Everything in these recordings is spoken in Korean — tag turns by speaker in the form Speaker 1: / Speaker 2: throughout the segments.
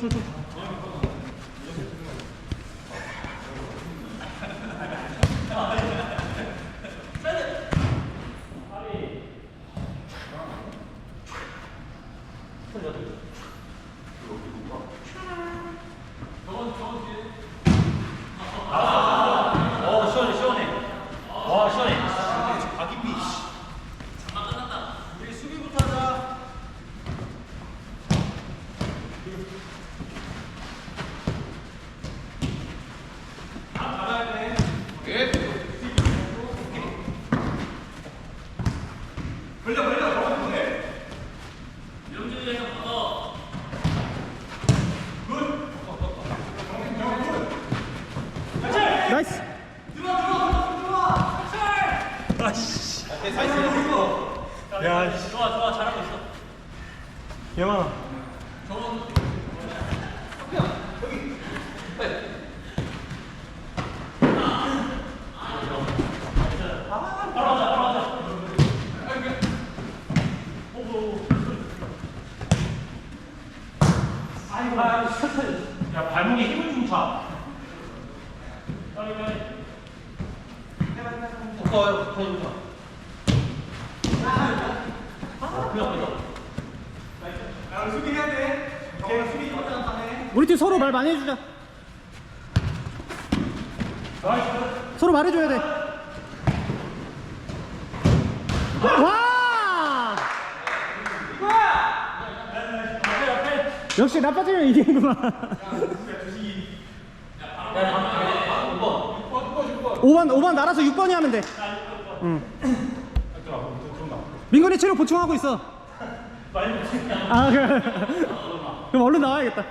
Speaker 1: 쫄쫄쫄쫄쫄.
Speaker 2: 어 시원해 시원해 와 시원해
Speaker 3: 박인비. 장난 끝났다. 우리 수비부터 하자. 아, 나가야 돼. 오케이. 벌려 벌려 벌려 벌려.
Speaker 2: 명준이랑 받아
Speaker 1: 나이스.
Speaker 2: 야 좋아 좋아 잘하고 있어
Speaker 1: 영아.
Speaker 2: 야 발목에 힘을 좀 차 빨리 빨리
Speaker 3: 어, 더 좋다. 야, 우리 수비 해야 돼. 오케이, 수비 해.
Speaker 1: 우리 팀 서로 말 많이 해주자. 서로 말해줘야 돼. 와! 역시 나빠지면 이기는구만. 5번, 5번 날아서 6번이 하면 돼. 응. 민건이 체력 보충하고 있어. 아, 그래. 그럼 얼른 나와야겠다.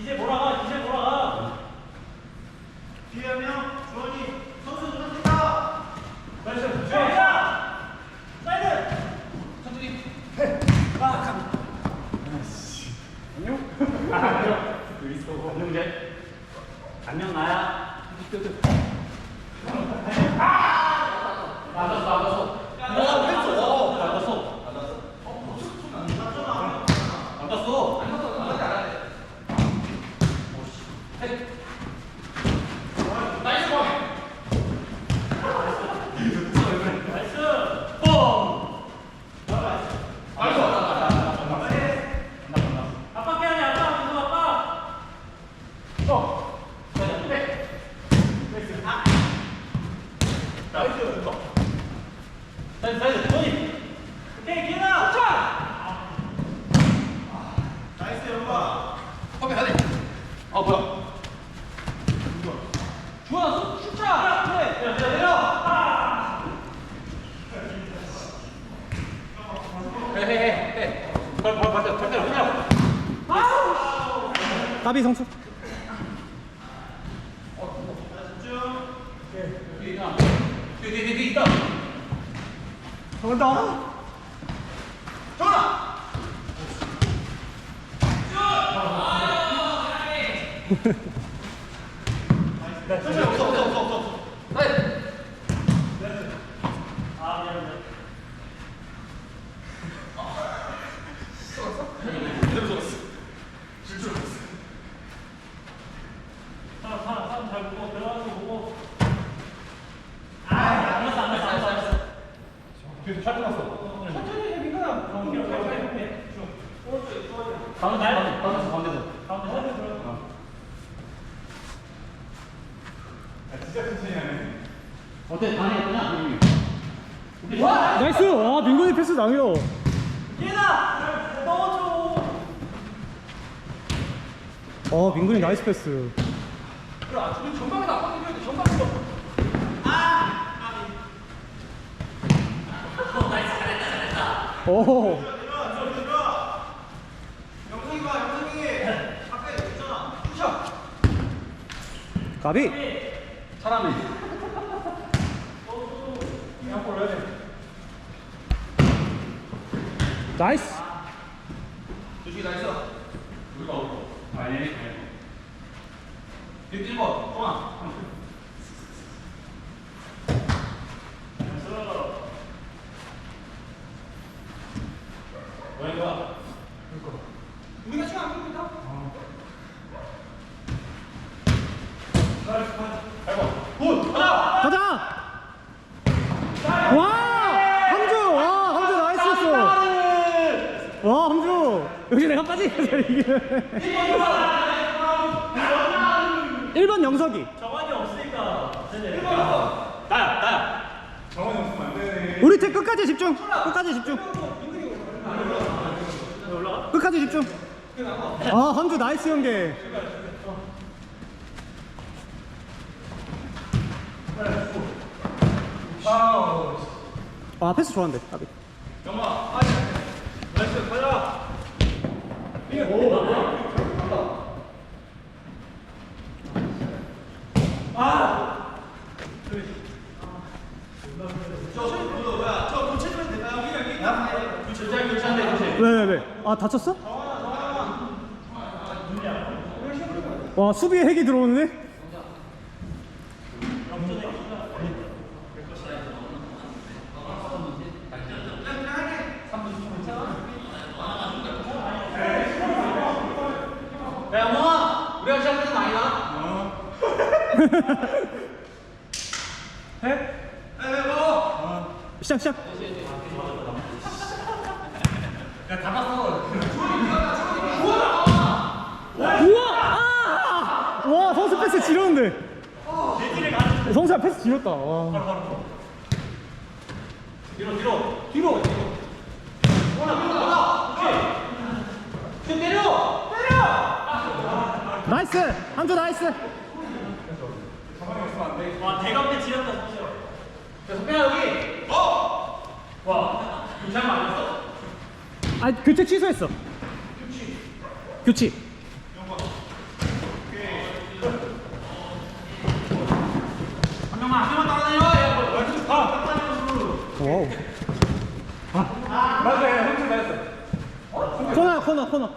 Speaker 2: 이제 몰아가 이제 몰아가
Speaker 3: 뒤에 한 명, 주원이, 선수 들어간다.
Speaker 2: 나이스 자 사이드 안녕 나야 나갔어 나갔어
Speaker 3: 어, 했어.
Speaker 2: 나갔어 나갔어 나이스 뻥 아빠 깨야지 아빠 무슨 아빠 어 백.
Speaker 3: 나이스.
Speaker 2: 사이드 사이드 토니 오케이 기나 차
Speaker 3: 나이스, 영화.
Speaker 2: 커피 가자 아 뭐야? 주원아 슛차 그래 야 내려. 해해해. 발발 발발 발발 그냥.
Speaker 1: 까비 성수.
Speaker 2: 뒤에 뒤에 뒤에 있다.
Speaker 1: 온다.
Speaker 2: 네,
Speaker 3: 나 진짜
Speaker 1: 나이스. 아, 민건이 패스 나요.
Speaker 2: 얘나 넣어줘
Speaker 1: 어, 민건이 나이스 패스.
Speaker 3: 그래, 우리 전방에 나빠지면 돼, 전방에서.
Speaker 1: 오.
Speaker 3: 영상이 봐, 영상이. 앞에 있잖아. 푸셔.
Speaker 1: 까비.
Speaker 3: 사람이. 한골 넣어야 돼.
Speaker 1: 나이스.
Speaker 3: 조식이 다 있어.
Speaker 2: 아니. 1번, 동아. 뭐야, 이거?
Speaker 3: 우리가 시간 안 끕니다.
Speaker 1: 가자! 와! 함주! 와, 함주 나이스였어! 와, 함주! 이게. 1번 영석이.
Speaker 2: 정환이 없으니까. 나야, 나야.
Speaker 3: 정원이 없으면 안 되네.
Speaker 1: 우리 팀 끝까지 집중! 끝까지 집중! 끝까지 집중! 아, 함주 나이스 연계.
Speaker 3: 아,
Speaker 1: 패스 좋았는데. 까비.
Speaker 3: 영마. 아니. 나이스. 가자.
Speaker 1: 왜, 왜, 왜? 아, 다쳤어? 와, 수비에 핵이 들어오는데?
Speaker 2: 시작,
Speaker 1: 시작.
Speaker 2: 야, 다 봤어.
Speaker 1: 우와! 아! 와, 성수 패스 지렸는데. 성수야 패스 지렸다. 와.
Speaker 2: 뒤로, 뒤로. 뒤로. 오나, 오나. 오케이. 슛 때려! 때려!
Speaker 1: 나이스! 함주 나이스!
Speaker 2: 와, 대각대 지렸다, 성시야. 야, 석빈아, 여기. 어! 와, 이상 맞았어?
Speaker 1: 아, 교체 취소했어. 교체.
Speaker 2: 한 명만, 한 명만 따라다녀! 야, 뭐, 왼쪽 가!
Speaker 1: 와우.
Speaker 3: 맞아요. 형님 나이스.
Speaker 1: 코너, 코너, 코너.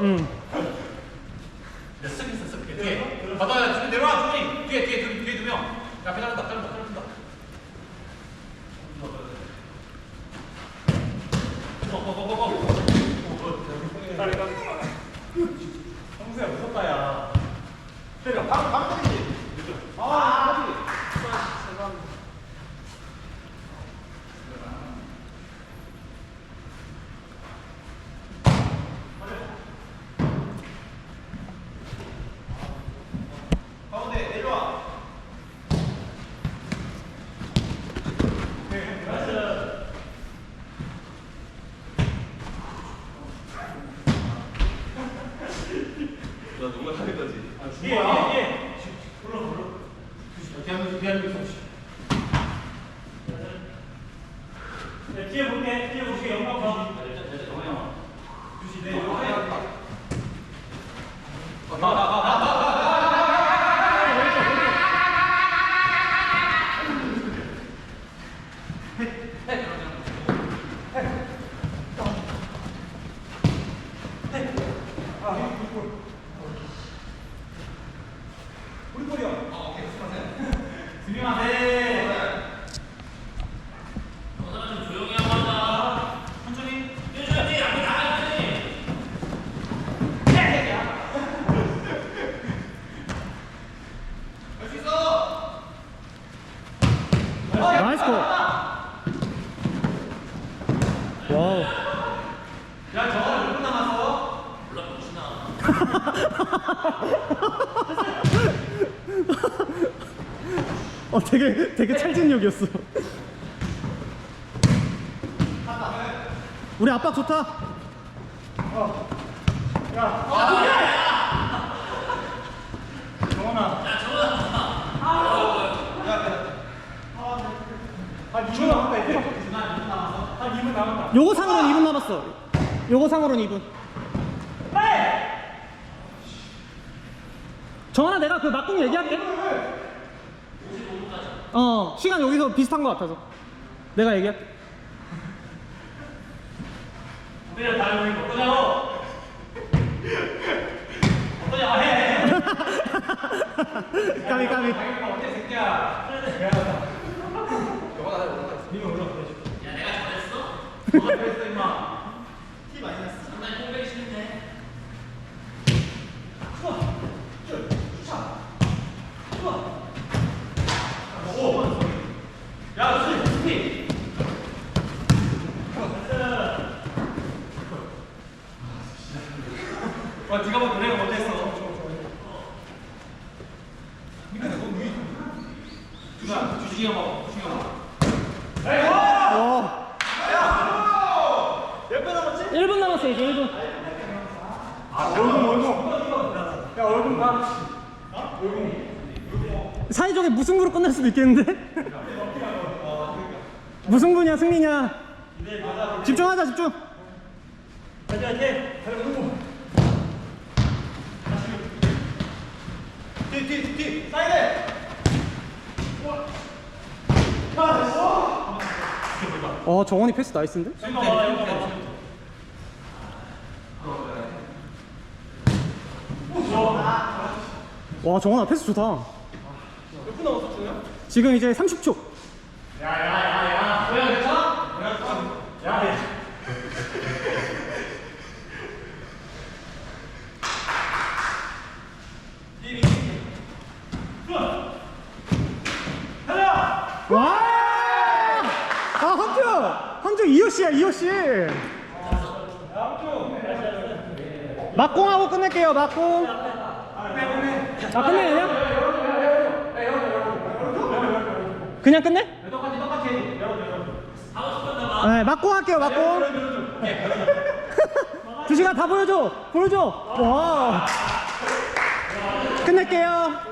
Speaker 1: 응.
Speaker 2: 야, 쓱 있어, 쓱. 뒤에. 받아야 돼. 내려와, 주머니. 뒤에, 뒤에, 뒤에, 뒤에 두 명. 야, 앞에 자른다, 자른다, 자른다. 고, 고, 고, 고, 고.
Speaker 3: 형수야 무섭다 야. 때려. 바로 때리지. 아. 가운데 내려와. 너 누가 하는 거지?
Speaker 2: 뒤에, 뒤에, 뒤에. 불러, 불러. 대한민국, 대한민국 선수. 야, 뒤에 볼게, 뒤에 볼게, 영광 봐. 주시, 네, 영광
Speaker 3: 우리 볼이요.
Speaker 2: 드림아, 네. 조용히 하고 하자. 천천히. 뛰어줘야 돼, 앞에 나가야지.
Speaker 3: 할수 있어.
Speaker 1: 나이스 코. 와우.
Speaker 3: 야 저거 몇분 남았어?
Speaker 1: 어, 되게, 되게 찰진력이었어. 우리 압박 좋다.
Speaker 3: 정원아. 한 2분 남았다 이제. 한 2분 남았다.
Speaker 1: 요거 상으로는 2분 남았어. 요거 상으로는 2분. 정하나 내가 그 막공 얘기할게. 어, 시간 여기서 비슷한 것 같아서. 내가 얘기할게.
Speaker 2: 때려, 다 여기 먹고 자고.
Speaker 1: 까비 까비
Speaker 3: 어때 새끼야?
Speaker 2: 너가 그랬어 임마.
Speaker 3: 야, 수비, 수비. 와, 네가 뭐 노래가 먼저 했어. 주식이가 먹어, 주식이가 먹어.
Speaker 1: 어.
Speaker 3: 몇분 남았지?
Speaker 1: 1분 남았어요 이제 1분
Speaker 3: 얼굴, 얼굴. 야, 얼굴 봐.
Speaker 1: 사이좋게 무승부로 끝날 수도 있겠는데? 무승부냐 승리냐 집중하자 집중.
Speaker 3: 뒤, 뒤, 뒤. 사이드.
Speaker 1: 어 정원이 패스 나이스인데? 와 정원아 패스 좋다? 지금 이제 30초 와! 아 헌주! 헌주 이호 씨야 이호 씨 막공하고 끝낼게요 막공 아 끝내요? 그냥 끝내?
Speaker 3: 똑같이, 똑같이.
Speaker 1: 네 막공 할게요 막공 두 시간 다 보여줘 보여줘 와 끝낼게요